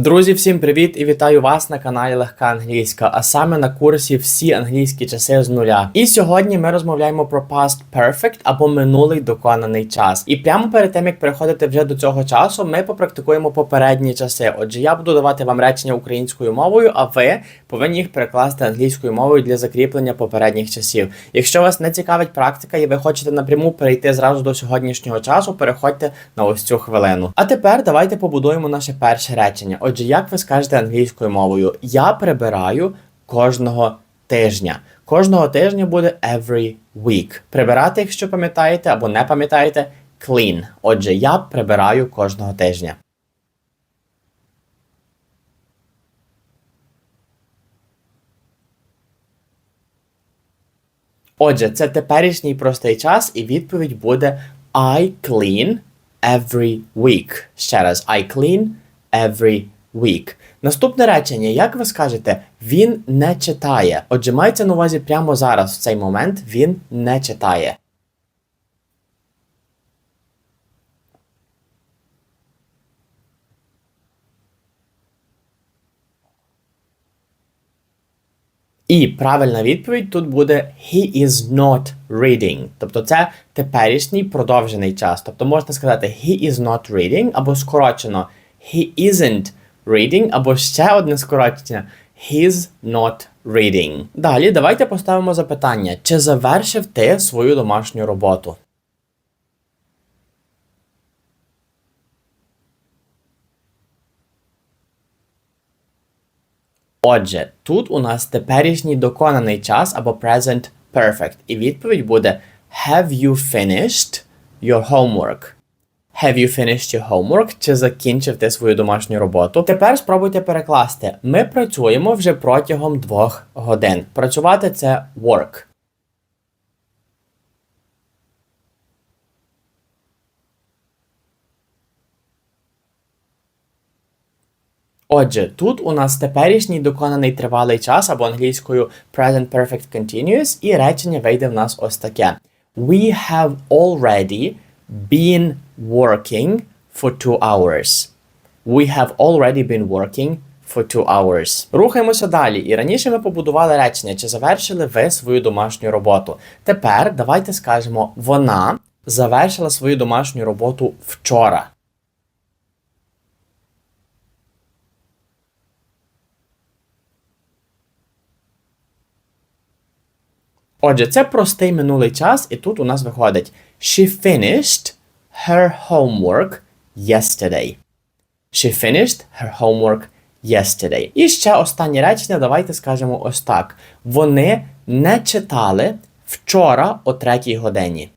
Друзі, всім привіт і вітаю вас на каналі Легка Англійська, а саме на курсі всі англійські часи з нуля. І сьогодні ми розмовляємо про past perfect або минулий доконаний час. І прямо перед тим як переходити вже до цього часу, ми попрактикуємо попередні часи. Отже, я буду давати вам речення українською мовою, а ви повинні їх перекласти англійською мовою для закріплення попередніх часів. Якщо вас не цікавить практика і ви хочете напряму перейти зразу до сьогоднішнього часу, переходьте на ось цю хвилину. А тепер давайте побудуємо наше перше речення. Отже, як ви скажете англійською мовою? Я прибираю кожного тижня. Кожного тижня буде every week. Прибирати, якщо пам'ятаєте або не пам'ятаєте, clean. Отже, я прибираю кожного тижня. Отже, це теперішній простий час, і відповідь буде I clean every week. Ще раз, I clean every week. Наступне речення, як ви скажете, він не читає. Отже, мається на увазі прямо зараз, в цей момент, він не читає. І правильна відповідь тут буде he is not reading. Тобто це теперішній продовжений час. Тобто можна сказати he is not reading, або скорочено he isn't reading, або ще одне скорочення he's not reading. Далі давайте поставимо запитання: чи завершив ти свою домашню роботу? Отже, тут у нас теперішній доконаний час або present perfect. І відповідь буде Have you finished your homework? Have you finished your homework? Чи закінчив ти свою домашню роботу? Тепер спробуйте перекласти. Ми працюємо вже протягом двох годин. Працювати це work. Отже, тут у нас теперішній доконаний тривалий час або англійською present perfect continuous, і речення вийде в нас ось таке. We have already been working for two hours. We have already been working for two hours. Рухаємося далі. І раніше ми побудували речення, чи завершили ви свою домашню роботу. Тепер давайте скажемо, вона завершила свою домашню роботу вчора. Отже, це простий минулий час, і тут у нас виходить She finished her homework yesterday. She finished her homework yesterday. І ще останнє речення, давайте скажемо ось так. Вони не читали вчора о третій годині.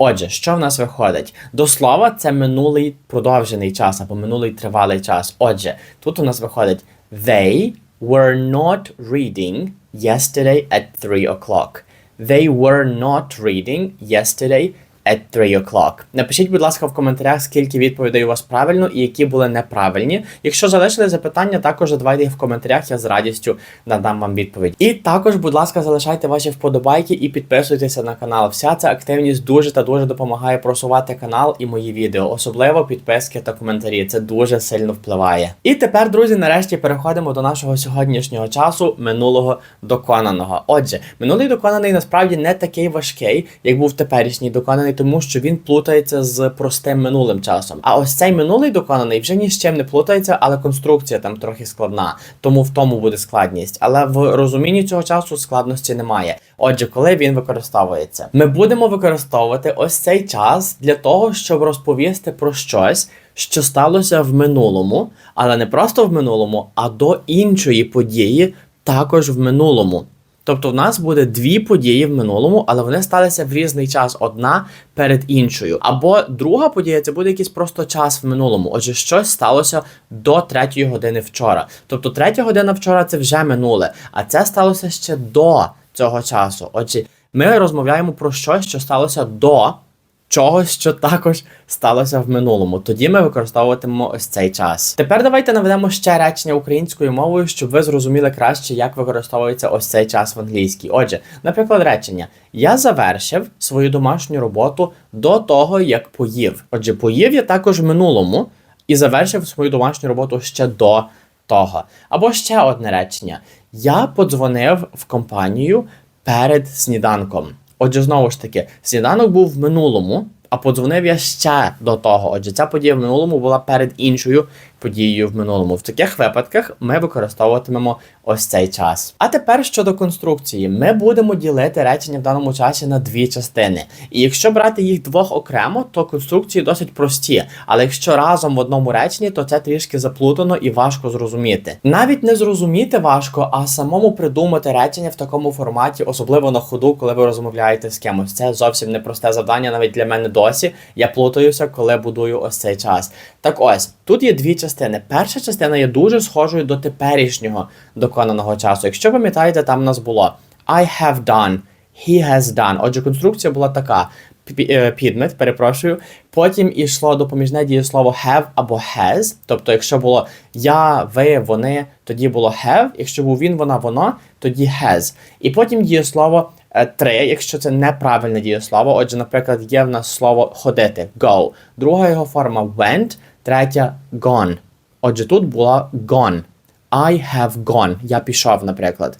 Отже, що в нас виходить? До слова, це минулий продовжений час або минулий тривалий час. Отже, тут у нас виходить They were not reading yesterday at 3 o'clock. They were not reading yesterday at 3 o'clock. Напишіть, будь ласка, в коментарях, скільки відповідей у вас правильно і які були неправильні. Якщо залишили запитання, також задавайте їх в коментарях, я з радістю надам вам відповідь. І також, будь ласка, залишайте ваші вподобайки і підписуйтеся на канал. Вся ця активність дуже та дуже допомагає просувати канал і мої відео, особливо підписки та коментарі. Це дуже сильно впливає. І тепер, друзі, нарешті переходимо до нашого сьогоднішнього часу, минулого доконаного. Отже, минулий доконаний насправді не такий важкий, як був теперішній доконаний тому що він плутається з простим минулим часом. А ось цей минулий доконаний вже ні з чим не плутається, але конструкція там трохи складна, тому в тому буде складність. Але в розумінні цього часу складності немає. Отже, коли він використовується, ми будемо використовувати ось цей час для того, щоб розповісти про щось. Що сталося в минулому, але не просто в минулому, а до іншої події також в минулому. Тобто в нас буде дві події в минулому, але вони сталися в різний час, одна перед іншою. Або друга подія це буде якийсь просто час в минулому. Отже, щось сталося до третьої години вчора. Тобто третя година вчора це вже минуле, а це сталося ще до цього часу. Отже, ми розмовляємо про щось, що сталося до чогось, що також сталося в минулому. Тоді ми використовуватимемо ось цей час. Тепер давайте наведемо ще речення українською мовою, щоб ви зрозуміли краще, як використовується ось цей час в англійській. Отже, наприклад, речення: Я завершив свою домашню роботу до того, як поїв. Отже, поїв я також в минулому і завершив свою домашню роботу ще до того. Або ще одне речення: Я подзвонив в компанію перед сніданком. Отже, знову ж таки, сніданок був в минулому, а подзвонив я ще до того. Отже, ця подія в минулому була перед іншою подією в минулому. В таких випадках ми використовуватимемо ось цей час. А тепер щодо конструкції, ми будемо ділити речення в даному часі на дві частини. І якщо брати їх двох окремо, то конструкції досить прості. Але якщо разом в одному реченні, то це трішки заплутано і важко зрозуміти. Навіть не зрозуміти важко, а самому придумати речення в такому форматі, особливо на ходу, коли ви розмовляєте з кимось. Це зовсім непросте завдання, навіть для мене досі. Я плутаюся, коли будую ось цей час. Так ось тут є дві частини. Перша частина є дуже схожою до теперішнього доконаного часу. Якщо пам'ятаєте, там у нас було I have done, he has done. Отже, конструкція була така. Е, Підмет, перепрошую. Потім ішло допоміжне дієслово have або has. Тобто, якщо було я, ви, вони, тоді було have. Якщо був він, вона, воно, тоді has. І потім дієслово е, три, якщо це неправильне дієслово. Отже, наприклад, є в нас слово ходити go. Друга його форма went, третя gone. Отже, тут була gone. I have gone. Я пішов, наприклад.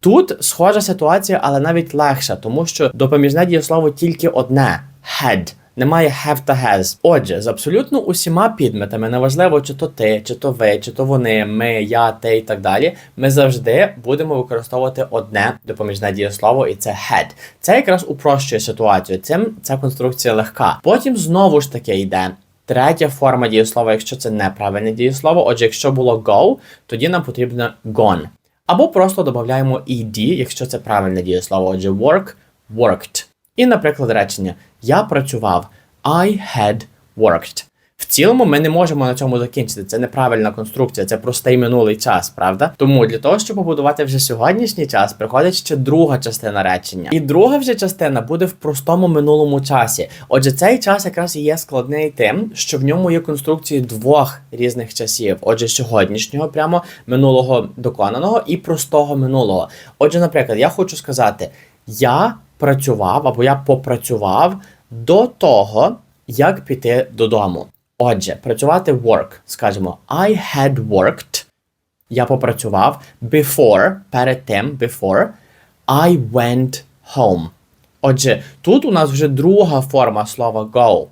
Тут схожа ситуація, але навіть легша, тому що допоміжне дієслово тільки одне had. Немає have та has. Отже, з абсолютно усіма підметами, неважливо, чи то ти, чи то ви, чи то вони, ми, я, ти і так далі. Ми завжди будемо використовувати одне допоміжне дієслово, і це had. Це якраз упрощує ситуацію. Цим ця конструкція легка. Потім знову ж таки йде. Третя форма дієслова, якщо це неправильне дієслово. Отже, якщо було go, тоді нам потрібно gone. Або просто додаємо ed, якщо це правильне дієслово. Отже, work, worked. І, наприклад, речення Я працював. I had worked. В цілому ми не можемо на цьому закінчити. Це неправильна конструкція, це простий минулий час, правда? Тому для того, щоб побудувати вже сьогоднішній час, приходить ще друга частина речення. І друга вже частина буде в простому минулому часі. Отже, цей час якраз і є складний тим, що в ньому є конструкції двох різних часів. Отже, сьогоднішнього, прямо минулого доконаного і простого минулого. Отже, наприклад, я хочу сказати: я працював або я попрацював до того, як піти додому. Отже, працювати work. Скажемо, I had worked. Я попрацював before, перед тим, before, I went home. Отже, тут у нас вже друга форма слова go.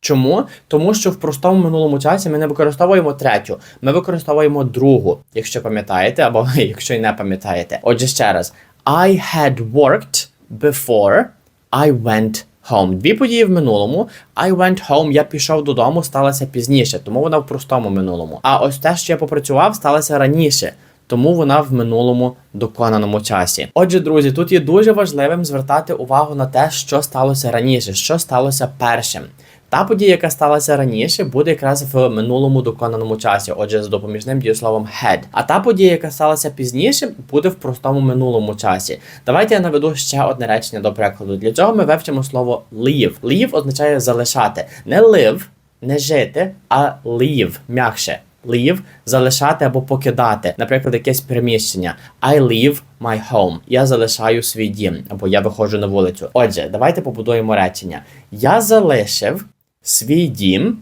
Чому? Тому що в простому минулому часі ми не використовуємо третю, ми використовуємо другу, якщо пам'ятаєте, або якщо й не пам'ятаєте. Отже, ще раз. I had worked before I went home. Дві події в минулому. I went home, я пішов додому, сталося пізніше, тому вона в простому минулому. А ось те, що я попрацював, сталося раніше. Тому вона в минулому доконаному часі. Отже, друзі, тут є дуже важливим звертати увагу на те, що сталося раніше, що сталося першим. Та подія, яка сталася раніше, буде якраз в минулому доконаному часі, отже, з допоміжним дієсловом had. А та подія, яка сталася пізніше, буде в простому минулому часі. Давайте я наведу ще одне речення до прикладу. Для цього ми вивчимо слово leave. Leave означає залишати. Не live, не жити, а leave, м'якше. Leave – залишати або покидати, наприклад, якесь приміщення. I leave my home. Я залишаю свій дім, або я виходжу на вулицю. Отже, давайте побудуємо речення. Я залишив свій дім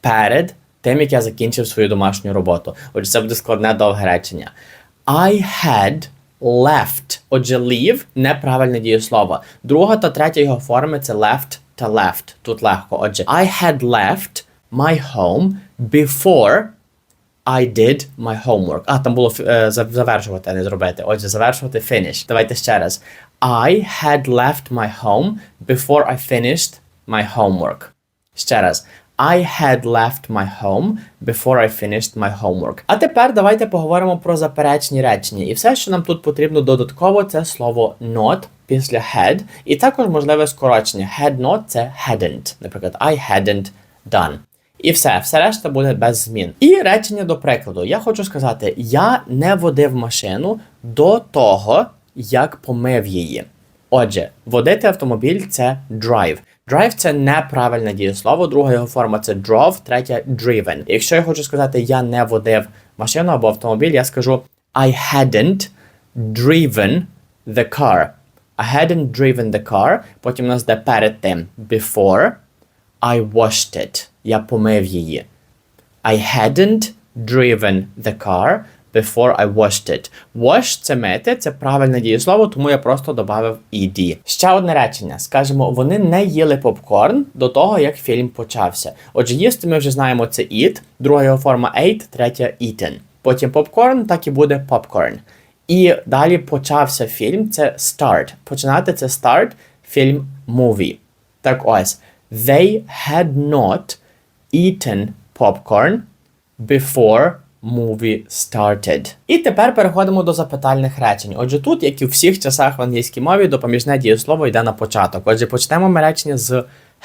перед тим, як я закінчив свою домашню роботу. Отже, це буде складне довге речення. I had left. Отже, leave – неправильне дієслово. Друга та третя його форми це left та left. Тут легко. Отже, I had left my home before I did my homework. А, там було е, завершувати, а не зробити. Отже, завершувати finish. Давайте ще раз. I had left my home before I finished my homework. Ще раз. I had left my home before I finished my homework. А тепер давайте поговоримо про заперечні речення. І все, що нам тут потрібно додатково, це слово not після had. І також можливе скорочення. Had not це hadn't. Наприклад, I hadn't done. І все, все решта буде без змін. І речення до прикладу. Я хочу сказати: я не водив машину до того, як помив її. Отже, водити автомобіль це drive. Drive це неправильне дієслово, друга його форма це drove, третя driven. Якщо я хочу сказати я не водив машину або автомобіль, я скажу I hadn't driven the car. I hadn't driven the car. Потім у нас де перед тим before I washed it. Я помив її. I hadn't driven the car before I washed it. Wash – це мити, це правильне дієслово, тому я просто додав ed. Ще одне речення. Скажемо, вони не їли попкорн до того, як фільм почався. Отже, їсти ми вже знаємо це eat, друга його форма ate, третя eaten. Потім попкорн, так і буде popcorn. І далі почався фільм, це start. Починати це start, фільм movie. Так ось. They had not eaten popcorn before movie started. І тепер переходимо до запитальних речень. Отже, тут, як і в всіх часах в англійській мові, допоміжне дієслово йде на початок. Отже, почнемо ми речення з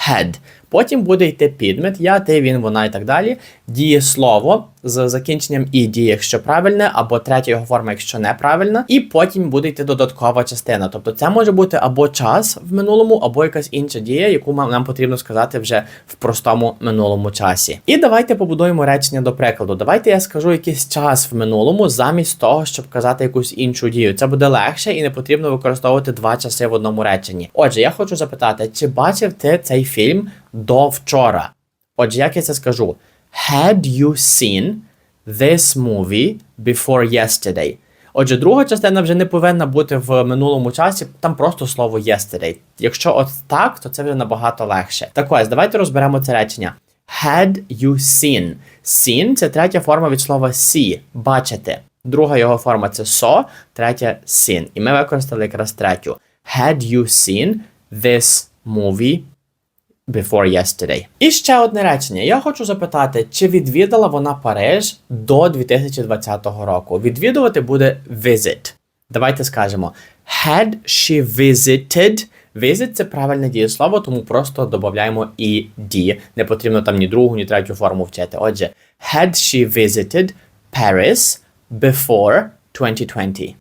had. Потім буде йти підмет, я, ти, він, вона і так далі. Дієслово з закінченням ed, якщо правильне, або третя його форма, якщо неправильна. І потім буде йти додаткова частина. Тобто це може бути або час в минулому, або якась інша дія, яку нам потрібно сказати вже в простому минулому часі. І давайте побудуємо речення до прикладу. Давайте я скажу якийсь час в минулому, замість того, щоб казати якусь іншу дію. Це буде легше і не потрібно використовувати два часи в одному реченні. Отже, я хочу запитати, чи бачив ти цей фільм до вчора? Отже, як я це скажу? Had you seen this movie before yesterday? Отже, друга частина вже не повинна бути в минулому часі, там просто слово yesterday. Якщо от так, то це вже набагато легше. Так ось, давайте розберемо це речення. Had you seen? Seen – це третя форма від слова see – бачити. Друга його форма це saw, третя seen. І ми використали якраз третю. Had you seen this movie before yesterday. І ще одне речення. Я хочу запитати, чи відвідала вона Париж до 2020 року? Відвідувати буде visit. Давайте скажемо: Had she visited? Visit – це правильне дієслово, тому просто додаємо ed. Не потрібно там ні другу, ні третю форму вчити. Отже, had she visited Paris before 2020?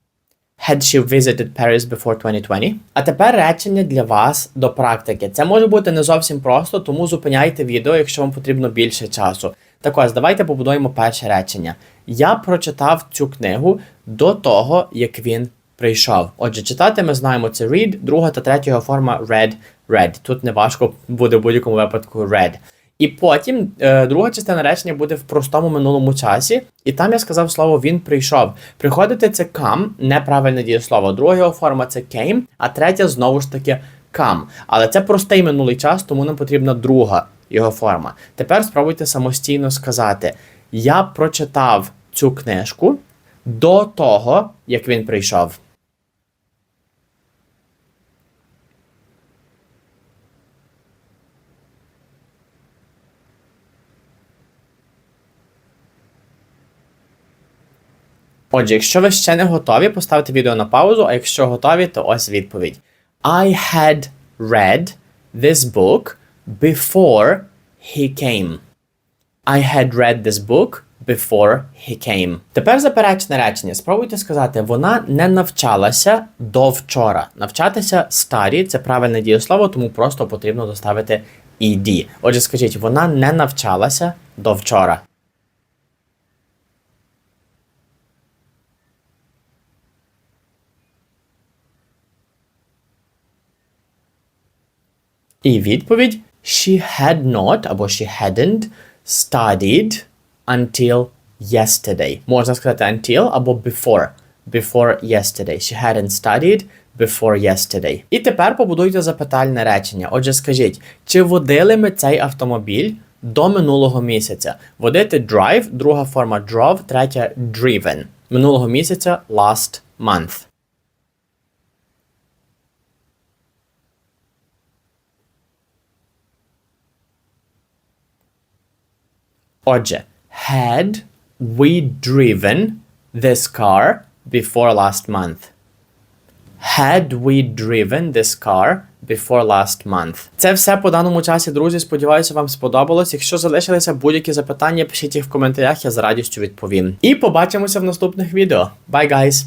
Had she visited Paris before 2020? А тепер речення для вас до практики. Це може бути не зовсім просто, тому зупиняйте відео, якщо вам потрібно більше часу. Так ось, давайте побудуємо перше речення. Я прочитав цю книгу до того, як він прийшов. Отже, читати ми знаємо це read, друга та третя форма read, read. Тут не важко буде в будь-якому випадку read. І потім е, друга частина речення буде в простому минулому часі, і там я сказав слово він прийшов. Приходити це come, неправильне дієслово. Друга його форма це came, а третя знову ж таки come. Але це простий минулий час, тому нам потрібна друга його форма. Тепер спробуйте самостійно сказати: Я прочитав цю книжку до того, як він прийшов. Отже, якщо ви ще не готові, поставте відео на паузу, а якщо готові, то ось відповідь. I had read this book before he came. I had read this book before he came. Тепер заперечне речення. Спробуйте сказати, вона не навчалася до вчора. Навчатися старі це правильне дієслово, тому просто потрібно доставити ed. Отже, скажіть, вона не навчалася до вчора. І відповідь She had not або she hadn't studied until yesterday. Можна сказати until або before. Before yesterday. She hadn't studied before yesterday. І тепер побудуйте запитальне речення. Отже, скажіть, чи водили ми цей автомобіль до минулого місяця? Водити drive, друга форма drove, третя driven. Минулого місяця last month. Отже, had we driven this car before last month? Had we driven this car before last month? Це все по даному часі, друзі. Сподіваюся, вам сподобалось. Якщо залишилися будь-які запитання, пишіть їх в коментарях, я з радістю відповім. І побачимося в наступних відео. Bye, guys!